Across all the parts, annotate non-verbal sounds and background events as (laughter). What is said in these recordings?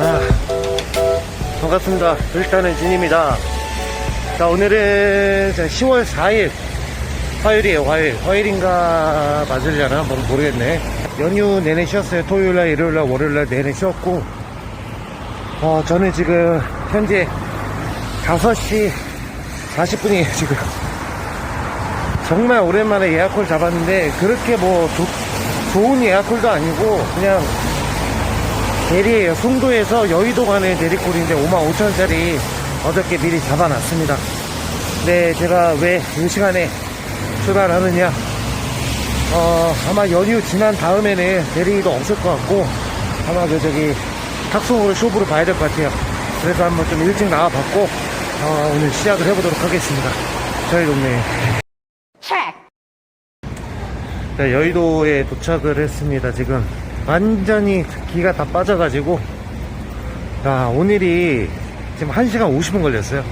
아, 반갑습니다. 일단은 진입니다. 자, 오늘은 10월 4일. 화요일이에요, 화요일. 화요일인가 맞으려나? 뭐 모르겠네. 연휴 내내 쉬었어요. 토요일 날, 일요일 날, 월요일 날 내내 쉬었고. 어, 저는 지금 현재 5시 40분이에요, 지금. 정말 오랜만에 예약콜 잡았는데, 그렇게 뭐, 조- 좋은 예약콜도 아니고, 그냥 대리예요. 송도에서 여의도 가는 대리콜인데 5만 5천원짜리 어저께 미리 잡아놨습니다. 네, 제가 왜 이 시간에 출발하느냐. 어, 아마 연휴 지난 다음에는 대리도 없을 것 같고, 아마 그 저기 탁송으로 쇼부를 봐야 될 것 같아요. 그래서 한번 좀 일찍 나와봤고, 어, 오늘 시작을 해보도록 하겠습니다. 저희 동네에. 자, 여의도에 도착을 했습니다. 지금 완전히 기가 다 빠져가지고 자, 오늘이 지금 1시간 50분 걸렸어요.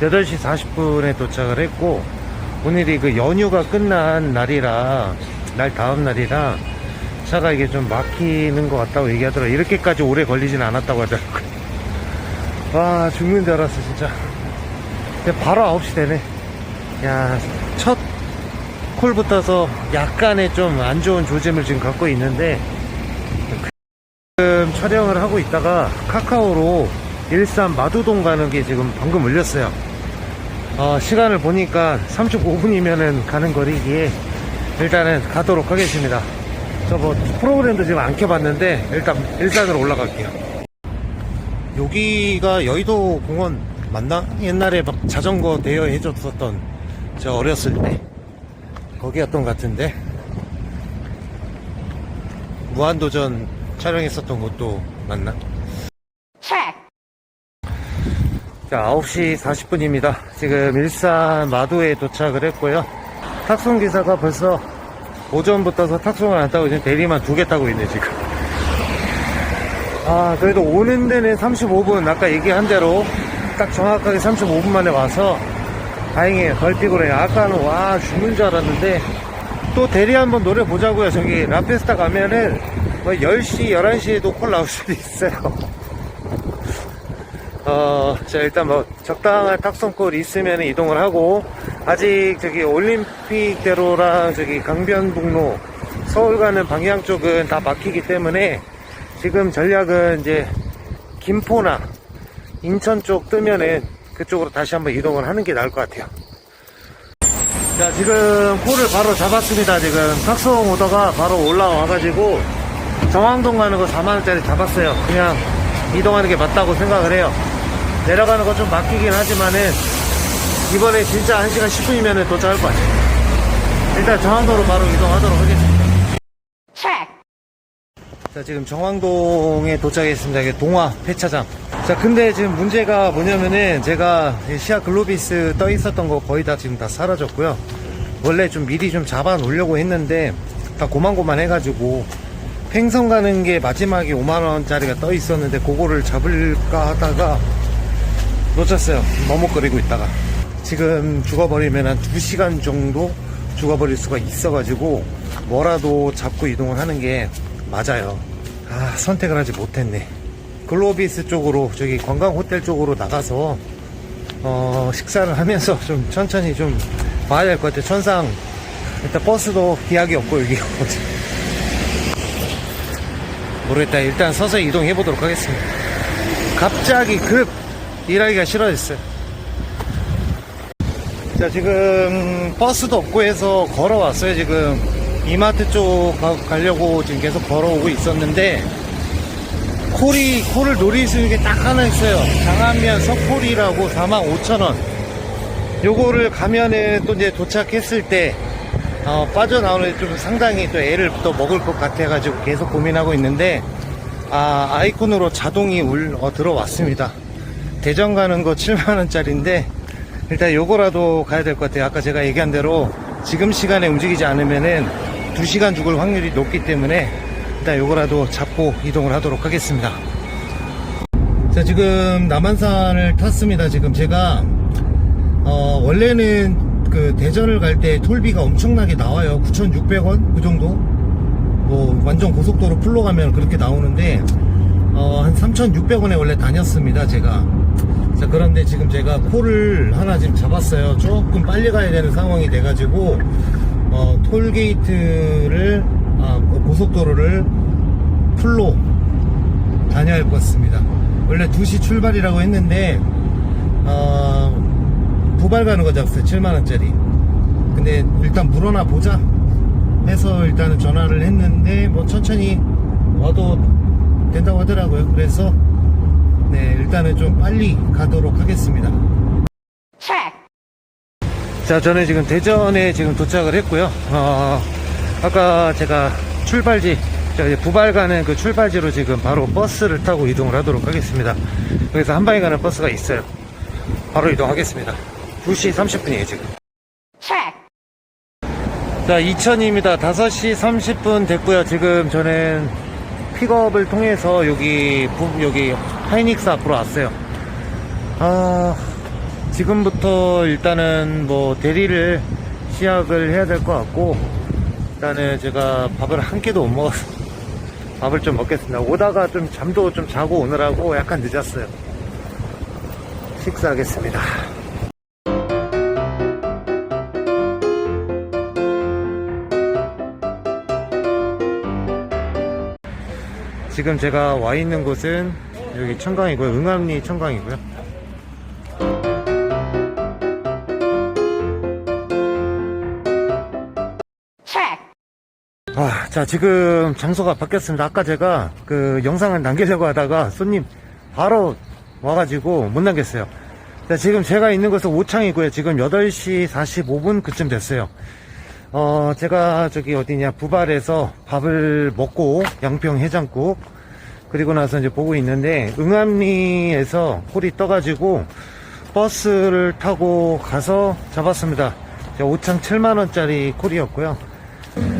8시 40분에 도착을 했고 오늘이 그 연휴가 끝난 날이라 날 다음 날이라 차가 이게 좀 막히는 것 같다고 얘기하더라고요. 이렇게까지 오래 걸리진 않았다고 하더라고요. (laughs) 와 죽는 줄 알았어 진짜. 바로 9시 되네. 야, 첫 콜부터서 약간의 좀 안 좋은 조짐을 지금 갖고 있는데 지금 촬영을 하고 있다가 카카오로 일산 마두동 가는 게 지금 방금 울렸어요. 어, 시간을 보니까 35분이면은 가는 거리기에 일단은 가도록 하겠습니다. 저 뭐 프로그램도 지금 안 켜봤는데 일단 일산으로 올라갈게요. 여기가 여의도 공원 맞나? 옛날에 막 자전거 대여 해줬었던 저 어렸을 때 거기였던 것 같은데 무한도전 촬영했었던 곳도 맞나? 자 9시 40분입니다 지금 일산 마도에 도착을 했고요 탁송기사가 벌써 오전부터서 탁송을 안 타고 지금 대리만 두 개 타고 있네 지금. 아 그래도 오는 데는 35분 아까 얘기한 대로 딱 정확하게 35분 만에 와서 다행이에요. 덜 피곤해요. 아까는 와 죽는 줄 알았는데 또 대리 한번 노래 보자고요. 저기 라페스타 가면은 뭐 10시 11시에도 콜 나올 수도 있어요. (laughs) 어, 자, 일단 뭐, 적당한 탁송콜 있으면 이동을 하고, 아직 저기 올림픽대로랑 저기 강변북로, 서울 가는 방향 쪽은 다 막히기 때문에, 지금 전략은 이제, 김포나, 인천 쪽 뜨면은, 그쪽으로 다시 한번 이동을 하는 게 나을 것 같아요. 자, 지금 콜을 바로 잡았습니다, 지금. 탁송 오더가 바로 올라와가지고, 정왕동 가는 거 4만원짜리 잡았어요. 그냥, 이동하는 게 맞다고 생각을 해요. 내려가는 거 좀 막히긴 하지만은 이번에 진짜 1시간 10분이면 도착할 것 같아요. 일단 정황도로 바로 이동하도록 하겠습니다. 자, 지금 정황동에 도착했습니다. 이게 동화 폐차장. 자, 근데 지금 문제가 뭐냐면은 제가 이 시아 글로비스 떠 있었던 거 거의 다 지금 다 사라졌고요. 원래 좀 미리 좀 잡아 놓으려고 했는데 다 고만고만 해가지고 횡성 가는 게 마지막에 5만원짜리가 떠 있었는데 그거를 잡을까 하다가 놓쳤어요. 머뭇거리고 있다가. 지금 죽어버리면 한 2시간 정도 죽어버릴 수가 있어가지고 뭐라도 잡고 이동을 하는 게 맞아요. 아, 선택을 하지 못했네. 글로비스 쪽으로, 저기 관광 호텔 쪽으로 나가서, 어, 식사를 하면서 (laughs) 좀 천천히 좀 봐야 될 것 같아요. 천상, 일단 버스도 기약이 없고, 여기. 모르겠다. 일단 서서히 이동해 보도록 하겠습니다. 갑자기 급 일하기가 싫어졌어요. 자, 지금 버스도 없고 해서 걸어왔어요. 지금 이마트 쪽 가- 가려고 지금 계속 걸어오고 있었는데 콜이 콜을 노릴 수 있는 게 딱 하나 있어요. 장안면 석콜이라고 45,000원. 요거를 가면은 또 이제 도착했을 때 어, 빠져나오는 좀 상당히 또 애를 또 먹을 것 같아 가지고 계속 고민하고 있는데 아 아이콘으로 자동이 울, 어, 들어왔습니다. 대전 가는 거 7만원짜리인데 일단 요거라도 가야 될 것 같아요. 아까 제가 얘기한 대로 지금 시간에 움직이지 않으면은 2시간 죽을 확률이 높기 때문에 일단 요거라도 잡고 이동을 하도록 하겠습니다. 자, 지금 남한산을 탔습니다. 지금 제가, 어, 원래는 그 대전을 갈 때 톨비가 엄청나게 나와요. 9,600원? 그 정도? 뭐, 완전 고속도로 풀로 가면 그렇게 나오는데, 어, 한 3,600원에 원래 다녔습니다. 제가. 자, 그런데 지금 제가 콜을 하나 지금 잡았어요. 조금 빨리 가야 되는 상황이 돼가지고, 어, 톨게이트를, 아, 고속도로를 풀로 다녀야 할 것 같습니다. 원래 2시 출발이라고 했는데, 어, 부발 가는 거 잡았어요. 7만원짜리. 근데 일단 물어나 보자. 해서 일단은 전화를 했는데, 뭐 천천히 와도 된다고 하더라고요. 그래서, 네, 일단은 좀 빨리 가도록 하겠습니다. 자, 저는 지금 대전에 지금 도착을 했고요. 어, 아까 제가 출발지, 부발 가는 그 출발지로 지금 바로 버스를 타고 이동을 하도록 하겠습니다. 여기서 한 방에 가는 버스가 있어요. 바로 이동하겠습니다. 2시 30분이에요, 지금. 자, 이천입니다. 5시 30분 됐고요. 지금 저는 픽업을 통해서 여기, 부- 여기 하이닉스 앞으로 왔어요. 아, 지금부터 일단은 뭐 대리를 시작을 해야 될 것 같고, 일단은 제가 밥을 한 끼도 못 먹어서 (laughs) 밥을 좀 먹겠습니다. 오다가 좀 잠도 좀 자고 오느라고 약간 늦었어요. 식사하겠습니다. 지금 제가 와 있는 곳은 여기 청강이고요. 응암리 청강이고요. 아, 자, 지금 장소가 바뀌었습니다. 아까 제가 그 영상을 남기려고 하다가 손님 바로 와가지고 못 남겼어요. 자, 지금 제가 있는 곳은 오창이고요. 지금 8시 45분 그쯤 됐어요. 어, 제가 저기 어디냐, 부발에서 밥을 먹고 양평 해장국 그리고 나서 이제 보고 있는데 응암리에서 콜이 떠가지고 버스를 타고 가서 잡았습니다. 자, 오창 7만원짜리 콜이었고요.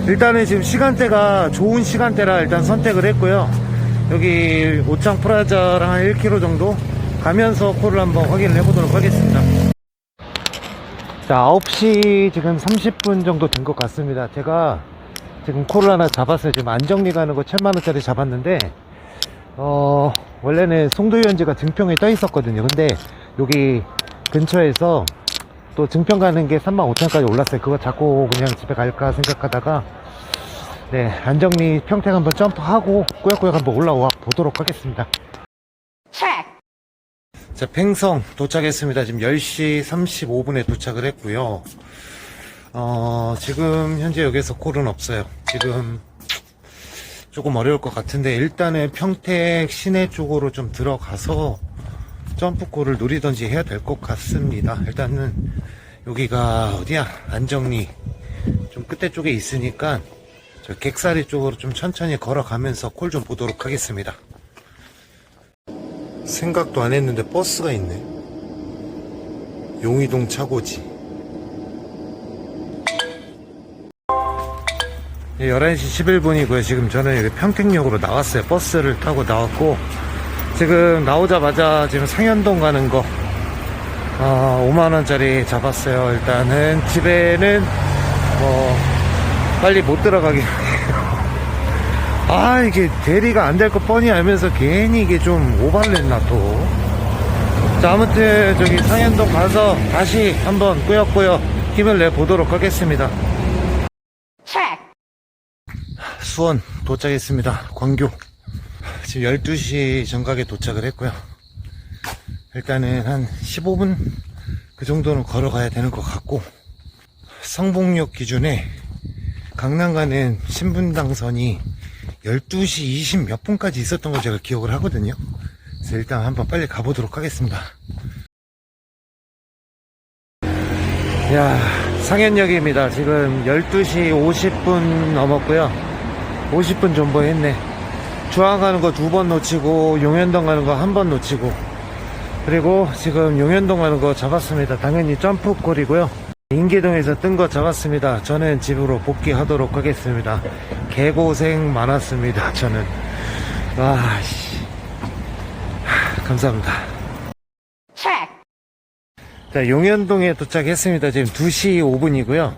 일단은 지금 시간대가 좋은 시간대라 일단 선택을 했고요. 여기 오창 프라자랑 한 1km 정도 가면서 콜을 한번 확인을 해보도록 하겠습니다. 자, 9시 지금 30분 정도 된 것 같습니다. 제가 지금 콜을 하나 잡았어요. 지금 안정리 가는 거 7만원짜리 잡았는데, 어, 원래는 송도유원지가 증평에 떠 있었거든요. 근데 여기 근처에서 또 증평 가는 게 35,000까지 올랐어요. 그거 잡고 그냥 집에 갈까 생각하다가, 네, 안정리 평택 한번 점프하고 꾸역꾸역 한번 올라와 보도록 하겠습니다. 자, 팽성 도착했습니다. 지금 10시 35분에 도착을 했고요. 어, 지금 현재 여기서 콜은 없어요. 지금 조금 어려울 것 같은데 일단은 평택 시내 쪽으로 좀 들어가서 점프콜을 누리던지 해야 될 것 같습니다. 일단은 여기가 어디야? 안정리 좀 끝에 쪽에 있으니까 저 객사리 쪽으로 좀 천천히 걸어가면서 콜 좀 보도록 하겠습니다. 생각도 안 했는데 버스가 있네. 용의동 차고지. 11시 11분이고요. 지금 저는 여기 평택역으로 나왔어요. 버스를 타고 나왔고, 지금 나오자마자 지금 상현동 가는 거, 어, 5만원짜리 잡았어요. 일단은 집에는, 뭐, 빨리 못 들어가게. 아, 이게 대리가 안 될 거 뻔히 알면서 괜히 이게 좀 오바를 했나 또. 자, 아무튼 저기 상현동 가서 다시 한번 꾸역꾸역 힘을 내 보도록 하겠습니다. 수원 도착했습니다. 광교. 지금 12시 정각에 도착을 했고요. 일단은 한 15분 그 정도는 걸어가야 되는 것 같고 성북역 기준에 강남 가는 신분당선이 12시 20 몇 분까지 있었던 걸 제가 기억을 하거든요. 그래서 일단 한번 빨리 가보도록 하겠습니다. 야, 상현역입니다. 지금 12시 50분 넘었고요. 50분 존버했네. 중앙 가는 거 두 번 놓치고, 용현동 가는 거 한 번 놓치고, 그리고 지금 용현동 가는 거 잡았습니다. 당연히 점프콜이고요. 인계동에서 뜬 거 잡았습니다. 저는 집으로 복귀하도록 하겠습니다. 개고생 많았습니다. 저는. 와, 씨. 하, 감사합니다. 자, 용현동에 도착했습니다. 지금 2시 5분이고요.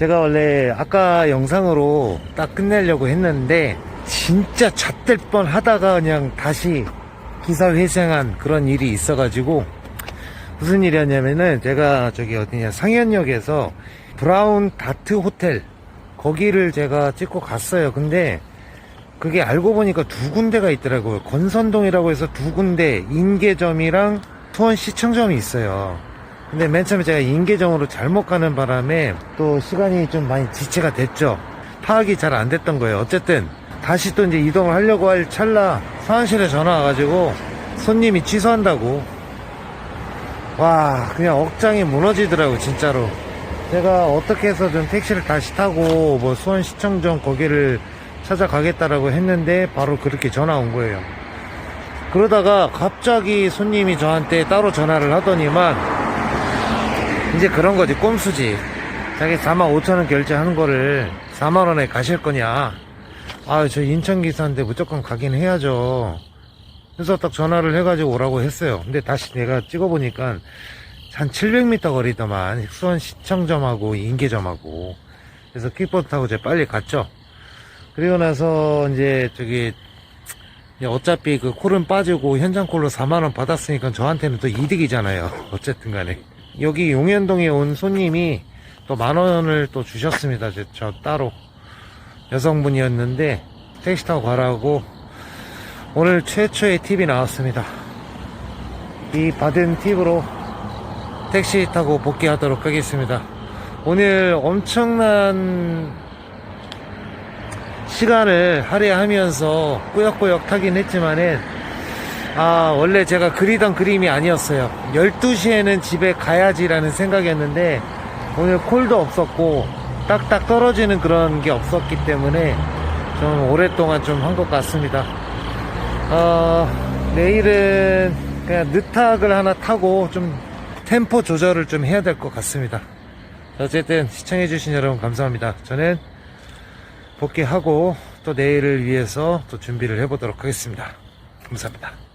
제가 원래 아까 영상으로 딱 끝내려고 했는데 진짜 잣될 뻔 하다가 그냥 다시 기사 회생한 그런 일이 있어가지고 무슨 일이었냐면은 제가 저기 어디냐 상현역에서 브라운 다트 호텔 거기를 제가 찍고 갔어요. 근데 그게 알고 보니까 두 군데가 있더라고요. 건선동이라고 해서 두 군데 인계점이랑 수원 시청점이 있어요. 근데 맨 처음에 제가 인계점으로 잘못 가는 바람에 또 시간이 좀 많이 지체가 됐죠. 파악이 잘 안 됐던 거예요. 어쨌든 다시 또 이제 이동을 하려고 할 찰나 사무실에 전화 와가지고 손님이 취소한다고 와 그냥 억장이 무너지더라고 진짜로 제가 어떻게 해서든 택시를 다시 타고 뭐 수원시청점 거기를 찾아가겠다라고 했는데 바로 그렇게 전화 온 거예요 그러다가 갑자기 손님이 저한테 따로 전화를 하더니만 이제 그런 거지 꼼수지 자기 4만 5천원 결제하는 거를 4만원에 가실 거냐 아 저 인천 기사인데 무조건 가긴 해야죠 그래서 딱 전화를 해가지고 오라고 했어요. 근데 다시 내가 찍어보니까 한 700m 거리더만 수원 시청점하고 인계점하고 그래서 킥보드 타고 제가 빨리 갔죠. 그리고 나서 이제 저기 이제 어차피 그 콜은 빠지고 현장 콜로 4만원 받았으니까 저한테는 또 이득이잖아요. (laughs) 어쨌든 간에. 여기 용현동에 온 손님이 또 만원을 또 주셨습니다. 저, 저 따로. 여성분이었는데 택시 타고 가라고 오늘 최초의 팁이 나왔습니다. 이 받은 팁으로 택시 타고 복귀하도록 하겠습니다. 오늘 엄청난 시간을 할애하면서 꾸역꾸역 타긴 했지만은 아 원래 제가 그리던 그림이 아니었어요 12시에는 집에 가야지라는 생각이었는데 오늘 콜도 없었고 딱딱 떨어지는 그런 게 없었기 때문에 좀 오랫동안 좀 한 것 같습니다 어, 내일은 그냥 느탁을 하나 타고 좀 템포 조절을 좀 해야 될 것 같습니다. 어쨌든 시청해주신 여러분 감사합니다. 저는 복귀하고 또 내일을 위해서 또 준비를 해보도록 하겠습니다. 감사합니다.